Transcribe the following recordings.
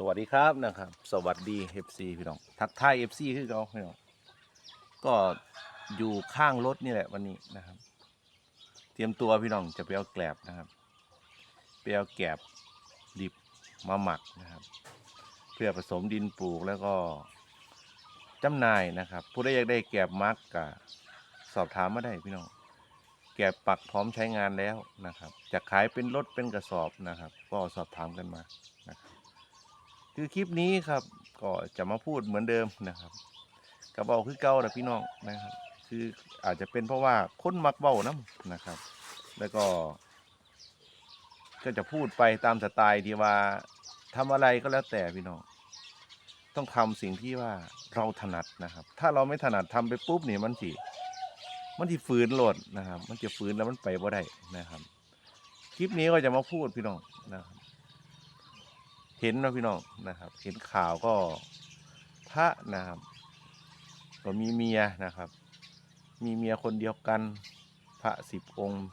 สวัสดีครับนะครับ สวัสดี FC พี่น้องทักทาย FC คือเขาพี่น้องก็อยู่ข้างรถนี่แหละวันนี้นะครับ เตรียมตัวพี่น้องจะไปเอาแกลบนะครับไปเอาแกลบดิบมาหมักนะครับ เพื่อผสมดินปลูกแล้วก็จำหน่ายนะครับ ผู้ใดอยากได้แกลบมักกะสอบถามมาได้พี่น้องแกลบปักพร้อมใช้งานแล้วนะครับ จะขายเป็นรถเป็นกระสอบนะครับ ก็สอบถามกันมานะครับ คือคลิปนี้ครับก็จะมาพูดเหมือนเดิมนะครับกระเบาคือเก่าแต่พี่น้องนะครับ คืออาจจะเป็นเพราะว่าคนมักเบ้าน้ำนะครับ แล้วก็ ก็จะพูดไปตามสไตล์ที่ว่าทำอะไรก็แล้วแต่พี่น้องต้องทำสิ่งที่ว่าเราถนัดนะครับ ถ้าเราไม่ถนัดทำไปปุ๊บเนี่ยมันสิมันที่ฝืนโหลดนะครับ มันจะฝืนแล้วมันไปบ่ได้นะครับ คลิปนี้ก็จะมาพูดพี่น้องนะครับ เห็นนะพี่น้องนะครับ เห็นข่าวก็พระนะครับก็มีเมียนะครับ มีเมียคนเดียวกันพระสิบองค์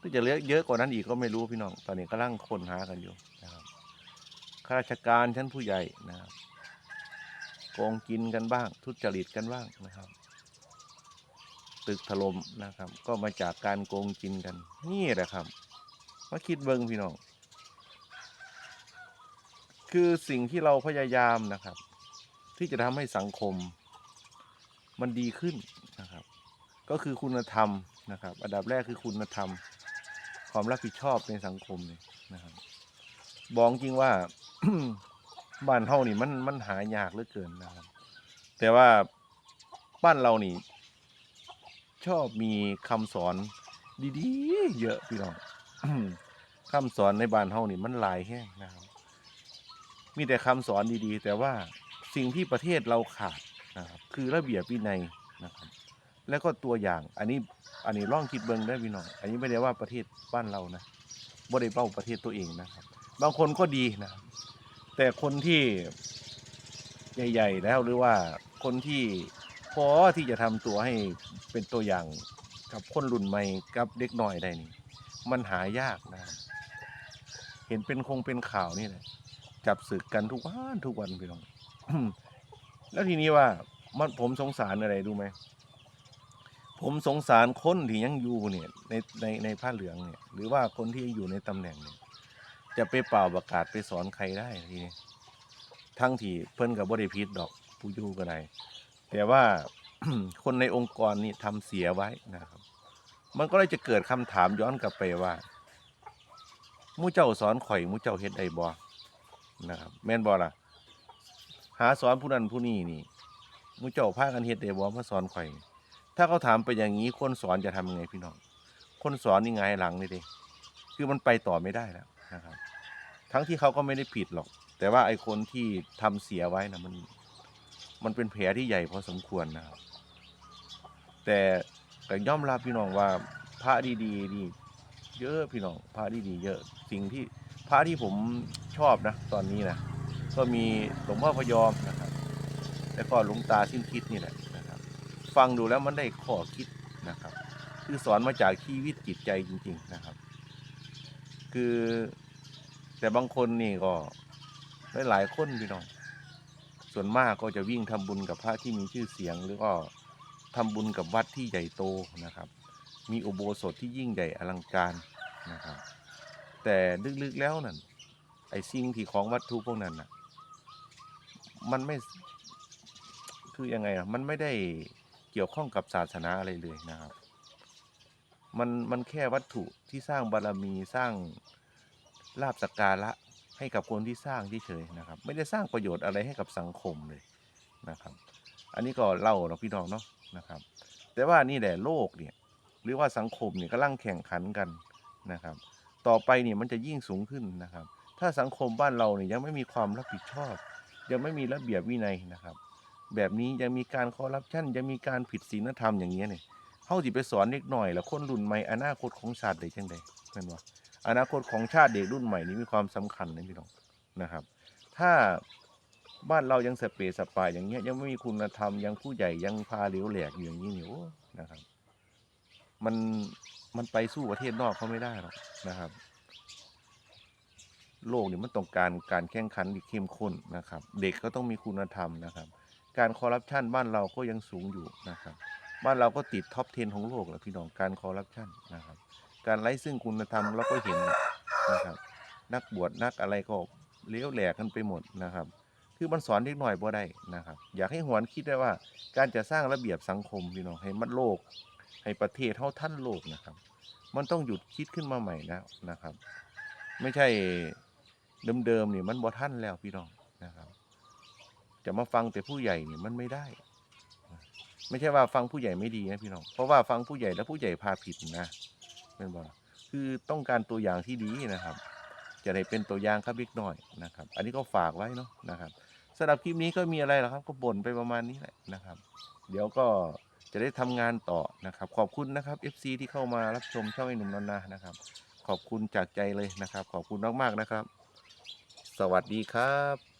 ก็จะเลือเยอะกว่านั้นอีกก็ไม่รู้พี่น้อง ตอนนี้กำลังค้นหากันอยู่นะครับข้าราชการชั้นผู้ใหญ่นะครับโกงกินกันบ้าง ทุจริตกันบ้างนะครับ ตึกถล่มนะครับ ก็มาจากการโกงกินกัน นี่แหละครับมาคิดเบิ้งพี่น้อง คือสิ่งที่เราพยายามนะครับ ที่จะทำให้สังคม มันดีขึ้นนะครับ ก็คือคุณธรรมนะครับ อันดับแรกคือคุณธรรม ความรับผิดชอบในสังคมเนี่ยนะครับบอกจริงว่าบ้านเฮานี่มันมันหายากเหลือเกินนะครับ แต่ว่าบ้านเรานี่ ชอบมีคำสอนดีๆ เยอะพี่น้องคำสอนในบ้านเฮานี่มันหลายแห้งนะครับ มีแต่คำสอนดีๆ แต่ว่าสิ่งที่ประเทศเราขาดนะครับคือระเบียบวินัยนะครับ แล้วก็ตัวอย่างอันนี้อันนี้ล่องคิดเบิ้งได้พี่น้องอันนี้ไม่ได้ว่าประเทศบ้านเรานะบ่ได้เบ้าประเทศตัวเองนะครับ บางคนก็ดีนะแต่คนที่ใหญ่ ๆ แล้วหรือว่าคนที่พอที่จะทำตัวให้เป็นตัวอย่างกับคนรุ่นใหม่กับเด็กหน้อยได้นี่ มันหายากนะ เห็นเป็นคงเป็นข่าวนี่แหละ จับศึกกันทุกวันทุกวันพี่น้อง แล้วทีนี้ว่ามันผมสงสารอะไรรู้ไหม ผมสงสารคนที่ยังอยู่เนี่ยในในในผ้าเหลืองเนี่ย หรือว่าคนที่ยังอยู่ในตำแหน่งเนี่ยจะไปเป่าประกาศไปสอนใครได้ทีนี้ทั้งที่เพิ่นกับบริพิษดอกผู้ยู่ก็ได้แต่ว่าคนในองค์กรนี่ทำเสียไว้นะครับ มันก็เลยจะเกิดคำถามย้อนกลับไปว่ามู่เจ้าสอนข่อยมู่เจ้าเฮ็ดไดบ่ นะครับ แม่นบ่ล่ะ หาสอนผู้นั้นผู้นี้นี่มูเจ้าพากันเฮ็ดได้บ่มาสอนข่อย ถ้าเขาถามไปอย่างนี้คนสอนจะทำยังไงพี่น้อง คนสอนนี่ไงหลังนี่เด้คือมันไปต่อไม่ได้แล้วนะครับ ทั้งที่เขาก็ไม่ได้ผิดหรอก แต่ว่าไอ้คนที่ทำเสียไว้นะมัน มันเป็นแผลที่ใหญ่พอสมควรนะครับ แต่ก็ย่อมรับพี่น้องว่าพระดีๆนี่เยอะพี่น้องพระดีๆเยอะสิ่งที่ พระที่ผมชอบนะ ตอนนี้นะก็มีหลวงพ่อพยอมนะครับ แล้วก็หลวงตาสิ้นคิดนี่แหละนะครับ ฟังดูแล้วมันได้ข้อคิดนะครับ คือสอนมาจากชีวิตจิตใจจริง ๆนะครับ คือแต่บางคนนี่ก็หลายๆคนพี่น้องส่วนมากก็จะวิ่งทำบุญกับพระที่มีชื่อเสียง หรือก็ทำบุญกับวัดที่ใหญ่โตนะครับ มีอุโบสถที่ยิ่งใหญ่อลังการนะครับ แต่ลึกๆแล้วนั่นไอ้สิ่งที่ของวัตถุพวกนั้นน่ะ มันไม่คือยังไงอะมันไม่ได้เกี่ยวข้องกับศาสนาอะไรเลยนะครับ มันมันแค่วัตถุที่สร้างบารมีสร้างลาบสกการะให้กับคนที่สร้างที่เฉยนะครับ ไม่ได้สร้างประโยชน์อะไรให้กับสังคมเลยนะครับ อันนี้ก็เล่าเนาะพี่น้องเนาะนะครับ แต่ว่านี่แหละโลกเนี่ยหรือว่าสังคมเนี่ยกำลังแข่งขันกันนะครับ ต่อไปเนี่ยมันจะยิ่งสูงขึ้นนะครับ ถ้าสังคมบ้านเราเนี่ยยังไม่มีความรับผิดชอบ ยังไม่มีระเบียบวินัยนะครับ แบบนี้ยังมีการคอร์รัปชันยังมีการผิดศีลธรรมอย่างเงี้ยเนี่ยเฮาสิไปสอนเด็กหน่อยแล้วคนรุ่นใหม่อนาคตของชาติได้จังไดแม่นบ่อนาคตของชาติเด็กรุ่นใหม่นี้มีความสำคัญนะพี่น้องนะครับ ถ้าบ้านเรายังสเปซสปายอย่างเงี้ยยังไม่มีคุณธรรมยังผู้ใหญ่ยังพาเหลวแหลกอย่างนี้เนี่ยนะครับ มัน มันไปสู้ประเทศนอกเขาไม่ได้หรอกนะครับ โลกนี่มันต้องการการแข่งขันที่เข้มข้นนะครับ เด็กก็ต้องมีคุณธรรมนะครับ การคอร์รัปชันบ้านเราก็ยังสูงอยู่นะครับ บ้านเราก็ติดท็อป 10 ของโลกแล้วพี่น้องการคอร์รัปชันนะครับ การไร้ซึ่งคุณธรรมเราก็เห็นนะครับ นักบวชนักอะไรก็เลี้ยวแหลกกันไปหมดนะครับคือมันสอนเด็กหน่อยบ่ได้นะครับ อยากให้หวนคิดได้ว่า การจะสร้างระเบียบสังคมพี่น้องให้มันโลก ให้ประเทศเท่าท่านโลกนะครับ มันต้องหยุดคิดขึ้นมาใหม่แล้วนะครับ ไม่ใช่เดิมๆเนี่ยมันบ่ท่านแล้วพี่น้องนะครับ จะมาฟังแต่ผู้ใหญ่เนี่ยมันไม่ได้ ไม่ใช่ว่าฟังผู้ใหญ่ไม่ดีนะพี่น้องเพราะว่าฟังผู้ใหญ่แล้วผู้ใหญ่พาผิดนะเป็นบ่คือต้องการตัวอย่างที่ดีนะครับ จะได้เป็นตัวอย่างครับเล็กน้อยนะครับ อันนี้ก็ฝากไว้เนาะนะครับสำหรับคลิปนี้ก็มีอะไรหรอครับ ก็บ่นไปประมาณนี้แหละนะครับ เดี๋ยวก็ จะได้ทำงานต่อนะครับ ขอบคุณนะครับ FC ที่เข้ามารับชมช่องไอ้หนุ่มนนนานะครับ ขอบคุณจากใจเลยนะครับ ขอบคุณมากๆนะครับ สวัสดีครับ